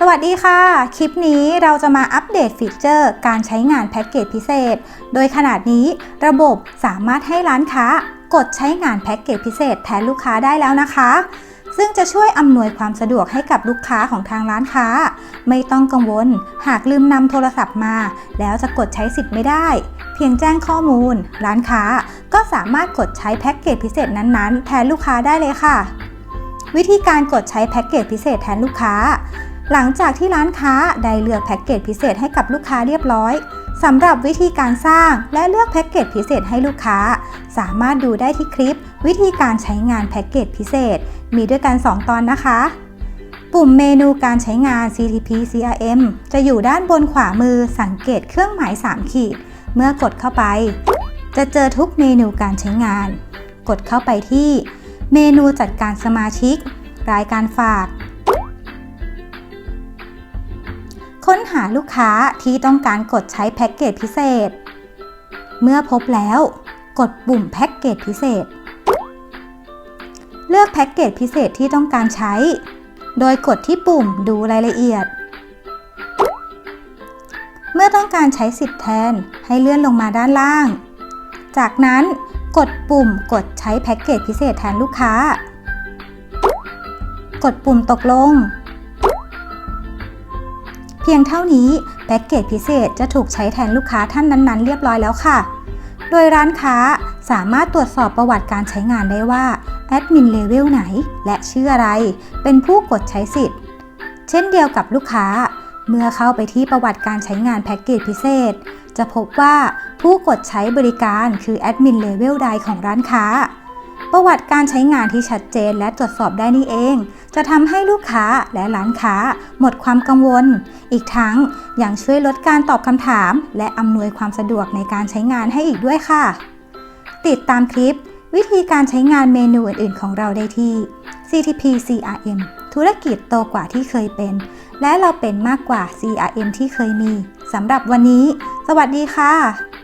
สวัสดีค่ะ คลิปนี้เราจะมาอัปเดตฟีเจอร์ การใช้งานแพ็กเกจพิเศษ โดยขนาดนี้ระบบสามารถให้ร้านค้ากดใช้งานแพ็กเกจพิเศษแทนลูกค้าได้แล้วนะคะ ซึ่งจะช่วยอำนวยความสะดวกให้กับลูกค้าของทางร้านค้า ไม่ต้องกังวล หากลืมนำโทรศัพท์มา แล้วจะกดใช้สิทธิ์ไม่ได้ เพียงแจ้งข้อมูล ร้านค้าก็สามารถกดใช้แพ็กเกจพิเศษนั้นๆ แทนลูกค้าได้เลยค่ะ วิธีการกดใช้แพ็กเกจพิเศษแทนลูกค้า หลังจากที่ร้านค้าได้เลือกแพ็กเกจพิเศษให้กับลูกค้าเรียบร้อยสำหรับวิธีการสร้างและเลือกแพ็กเกจพิเศษให้ลูกค้า สามารถดูได้ที่คลิป วิธีการใช้งานแพ็กเกจพิเศษ มีด้วยกัน 2 ตอนนะคะ ปุ่มเมนูการใช้งาน CTP CRM จะอยู่ด้านบนขวามือสังเกตเครื่องหมาย 3 ขีด เมื่อกดเข้าไป จะเจอทุกเมนูการใช้งาน กดเข้าไปที่ เมนูจัดการสมาชิก รายการฝาก ค้นหาลูกค้าที่ต้องการกดใช้แพ็กเกจพิเศษ เมื่อพบแล้ว กดปุ่มแพ็กเกจพิเศษ เลือกแพ็กเกจพิเศษที่ต้องการใช้ โดยกดที่ปุ่มดูรายละเอียด เมื่อต้องการใช้สิทธิ์แทนให้เลื่อนลงมาด้านล่าง จากนั้นกดปุ่มกดใช้แพ็กเกจพิเศษแทนลูกค้า กดปุ่มตกลง พียงเท่านี้แพ็กเกจพิเศษจะถูกใช้แทนลูกค้าท่านนั้นๆ เรียบร้อยแล้วค่ะ โดยร้านค้าสามารถตรวจสอบประวัติการใช้งานได้ว่าแอดมินเลเวลไหน และชื่ออะไร เป็นผู้กดใช้สิทธิ์ เช่นเดียวกับลูกค้า เมื่อเข้าไปที่ประวัติการใช้งานแพ็กเกจพิเศษ จะพบว่าผู้กดใช้บริการคือแอดมินเลเวลใดของร้านค้า ประวัติการใช้งานที่ชัดเจนและตรวจสอบได้นี่เอง จะทำให้ลูกค้าและร้านค้าหมดความกังวล อีกทั้งยังช่วยลดการตอบคำถาม และอำนวยความสะดวกในการใช้งานให้อีกด้วยค่ะ ติดตามคลิป วิธีการใช้งานเมนูอื่น ๆ ของเราได้ที่ CTP CRM ธุรกิจโตกว่าที่เคยเป็น และเราเป็นมากกว่า CRM ที่เคยมีสำหรับวันนี้ สวัสดีค่ะ